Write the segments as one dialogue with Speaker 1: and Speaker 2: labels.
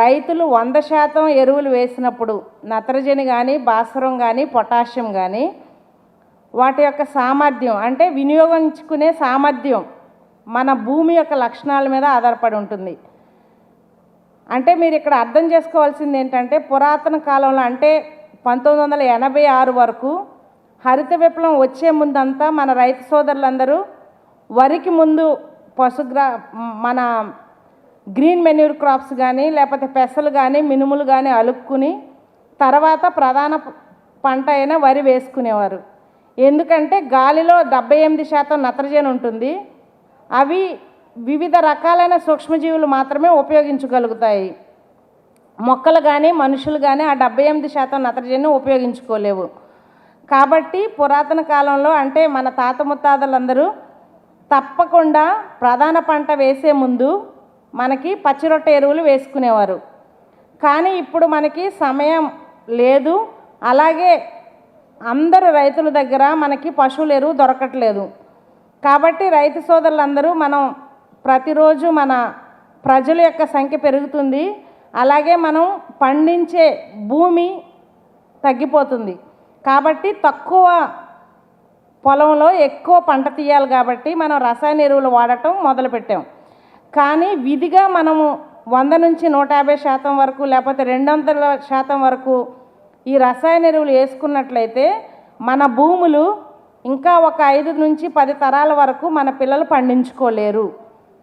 Speaker 1: రైతులు వంద శాతం ఎరువులు వేసినప్పుడు నత్రజని కానీ భాస్వరం కానీ పొటాషియం కానీ వాటి యొక్క సామర్థ్యం అంటే వినియోగించుకునే సామర్థ్యం మన భూమి యొక్క లక్షణాల మీద ఆధారపడి ఉంటుంది. అంటే మీరు ఇక్కడ అర్థం చేసుకోవాల్సింది ఏంటంటే పురాతన కాలంలో అంటే పంతొమ్మిది వందల ఎనభై ఆరు వరకు హరిత విప్లవం వచ్చే ముందంతా మన రైతు సోదరులందరూ వరికి ముందు పశుగ్రా మన గ్రీన్ మెన్యూర్ క్రాప్స్ కానీ లేకపోతే పెసలు కానీ మినుములు కానీ అలుక్కుని తర్వాత ప్రధాన పంట అయిన వరి వేసుకునేవారు. ఎందుకంటే గాలిలో డెబ్బై ఎనిమిది శాతం నత్రజని ఉంటుంది. అవి వివిధ రకాలైన సూక్ష్మజీవులు మాత్రమే ఉపయోగించగలుగుతాయి. మొక్కలు కానీ మనుషులు కానీ ఆ డెబ్బై ఎనిమిది శాతం నత్రజని ఉపయోగించుకోలేవు. కాబట్టి పురాతన కాలంలో అంటే మన తాత ముత్తాతలందరూ తప్పకుండా ప్రధాన పంట వేసే ముందు మనకి పచ్చిరొట్ట ఎరువులు వేసుకునేవారు. కానీ ఇప్పుడు మనకి సమయం లేదు. అలాగే అందరు రైతుల దగ్గర మనకి పశువుల ఎరువు దొరకట్లేదు. కాబట్టి రైతు సోదరులందరూ మనం ప్రతిరోజు మన ప్రజల యొక్క సంఖ్య పెరుగుతుంది. అలాగే మనం పండించే భూమి తగ్గిపోతుంది. కాబట్టి తక్కువ పొలంలో ఎక్కువ పంట తీయాలి కాబట్టి మనం రసాయన ఎరువులు వాడటం మొదలుపెట్టాం. కానీ విధిగా మనము వంద నుంచి నూట యాభై శాతం వరకు లేకపోతే రెండు వందల శాతం వరకు ఈ రసాయన ఎరువులు వేసుకున్నట్లయితే మన భూములు ఇంకా ఒక ఐదు నుంచి పది తరాల వరకు మన పిల్లలు పండించుకోలేరు.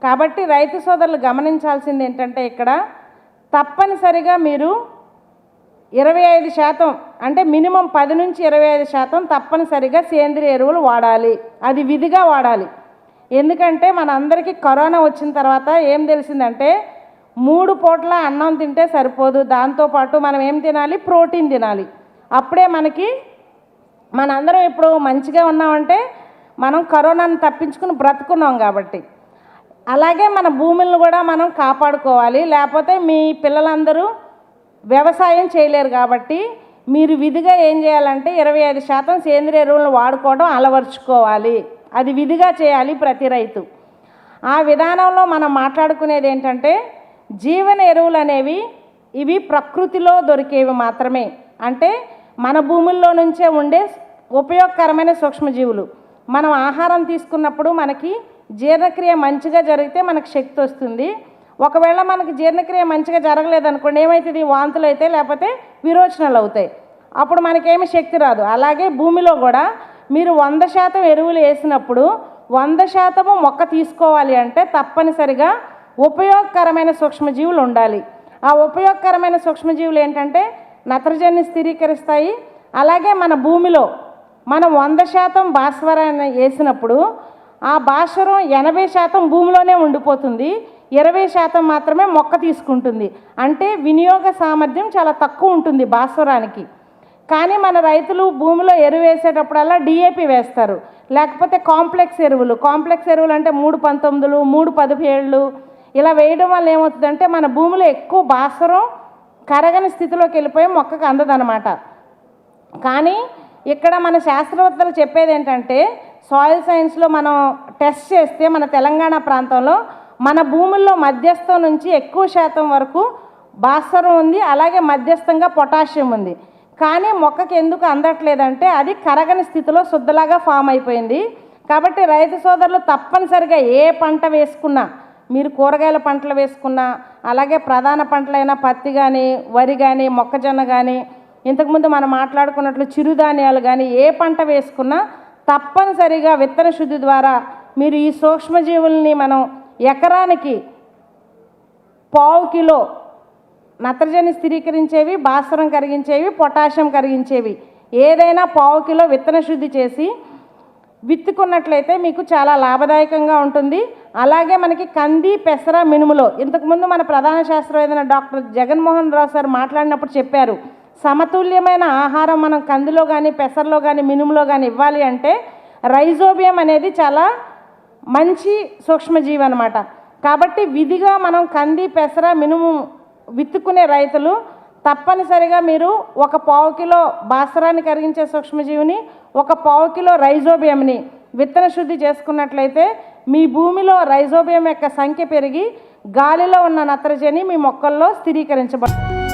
Speaker 1: కాబట్టి రైతు సోదరులు గమనించాల్సింది ఏంటంటే ఇక్కడ తప్పనిసరిగా మీరు ఇరవై ఐదు శాతం అంటే మినిమం పది నుంచి ఇరవై ఐదు శాతం తప్పనిసరిగా సేంద్రియ ఎరువులు వాడాలి. అది విధిగా వాడాలి. ఎందుకంటే మన అందరికీ కరోనా వచ్చిన తర్వాత ఏం తెలిసిందంటే మూడు పూట్ల అన్నం తింటే సరిపోదు. దాంతోపాటు మనం ఏం తినాలి? ప్రోటీన్ తినాలి. అప్పుడే మనకి మనందరం ఇప్పుడు మంచిగా ఉన్నామంటే మనం కరోనాను తప్పించుకుని బ్రతుకున్నాం కాబట్టి. అలాగే మన భూములను కూడా మనం కాపాడుకోవాలి. లేకపోతే మీ పిల్లలందరూ వ్యవసాయం చేయలేరు కాబట్టి మీరు విధిగా ఏం చేయాలంటే ఇరవై ఐదు శాతం సేంద్రియ ఎరువులను వాడుకోవడం అలవర్చుకోవాలి. అది విధిగా చేయాలి ప్రతి రైతు. ఆ విధానంలో మనం మాట్లాడుకునేది ఏంటంటే జీవన ఎరువులు అనేవి ఇవి ప్రకృతిలో దొరికేవి మాత్రమే. అంటే మన భూముల్లో నుంచే ఉండే ఉపయోగకరమైన సూక్ష్మజీవులు. మనం ఆహారం తీసుకున్నప్పుడు మనకి జీర్ణక్రియ మంచిగా జరిగితే మనకు శక్తి వస్తుంది. ఒకవేళ మనకి జీర్ణక్రియ మంచిగా జరగలేదనుకోండి ఏమవుతుంది వాంతులు అయితే లేకపోతే విరోచనలు అవుతాయి అప్పుడు మనకేమి శక్తి రాదు. అలాగే భూమిలో కూడా మీరు వంద శాతం ఎరువులు వేసినప్పుడు వంద శాతము మొక్క తీసుకోవాలి అంటే తప్పనిసరిగా ఉపయోగకరమైన సూక్ష్మజీవులు ఉండాలి. ఆ ఉపయోగకరమైన సూక్ష్మజీవులు ఏంటంటే నత్రజని స్థిరీకరిస్తాయి. అలాగే మన భూమిలో మనం వంద శాతం భాస్వరాన్ని వేసినప్పుడు ఆ భాస్వరం ఎనభై శాతం భూమిలోనే ఉండిపోతుంది. ఇరవై శాతం మాత్రమే మొక్క తీసుకుంటుంది. అంటే వినియోగ సామర్థ్యం చాలా తక్కువ ఉంటుంది భాస్వరానికి. కానీ మన రైతులు భూమిలో ఎరువు వేసేటప్పుడల్లా డిఏపి వేస్తారు. లేకపోతే కాంప్లెక్స్ ఎరువులు. కాంప్లెక్స్ ఎరువులు అంటే మూడు పంతొమ్మిదిలు మూడు పదిహేళ్ళు. ఇలా వేయడం వల్ల ఏమవుతుందంటే మన భూమిలో ఎక్కువ భాస్వరం కరగని స్థితిలోకి వెళ్ళిపోయి మొక్కకు అందదనమాట కానీ ఇక్కడ మన శాస్త్రవేత్తలు చెప్పేది ఏంటంటే సాయిల్ సైన్స్లో మనం టెస్ట్ చేస్తే మన తెలంగాణ ప్రాంతంలో మన భూముల్లో మధ్యస్థం నుంచి ఎక్కువ శాతం వరకు భాస్వరం ఉంది అలాగే మధ్యస్థంగా పొటాషియం ఉంది. కానీ మొక్కకి ఎందుకు అందట్లేదంటే అది కరగని స్థితిలో శుద్ధలాగా ఫామ్ అయిపోయింది. కాబట్టి రైతు సోదరులు తప్పనిసరిగా ఏ పంట వేసుకున్నా మీరు కూరగాయల పంటలు వేసుకున్నా అలాగే ప్రధాన పంటలైన పత్తి కానీ వరి కానీ మొక్కజొన్న కానీ ఇంతకుముందు మనం మాట్లాడుకున్నట్లు చిరుధాన్యాలు కానీ ఏ పంట వేసుకున్నా తప్పనిసరిగా విత్తన శుద్ధి ద్వారా మీరు ఈ సూక్ష్మజీవుల్ని మనం ఎకరానికి పావు కిలో నత్రజని స్థిరీకరించేవి భాస్వరం కరిగించేవి పొటాషియం కరిగించేవి. ఏదైనా పావు కిలో విత్తన శుద్ధి చేసి విత్తుకున్నట్లయితే మీకు చాలా లాభదాయకంగా ఉంటుంది. అలాగే మనకి కంది పెసర మినుములో. ఇంతకుముందు మన ప్రధాన శాస్త్రవేదన డాక్టర్ జగన్మోహన్ రావు సార్ మాట్లాడినప్పుడు చెప్పారు సమతుల్యమైన ఆహారం మనం కందిలో కానీ పెసరలో కానీ మినుములో కానీ ఇవ్వాలి అంటే రైజోబియం అనేది చాలా మంచి సూక్ష్మజీవి అనమాట కాబట్టి విధిగా మనం కంది పెసర మినుము విత్తుకునే రైతులు తప్పనిసరిగా మీరు ఒక పావు కిలో బాసరాన్ని కరిగించే సూక్ష్మజీవిని ఒక పావు కిలో రైజోబియంని విత్తన శుద్ధి చేసుకున్నట్లయితే మీ భూమిలో రైజోబియం యొక్క సంఖ్య పెరిగి గాలిలో ఉన్న నత్రజని మీ మొక్కల్లో స్థిరీకరించబడుతుంది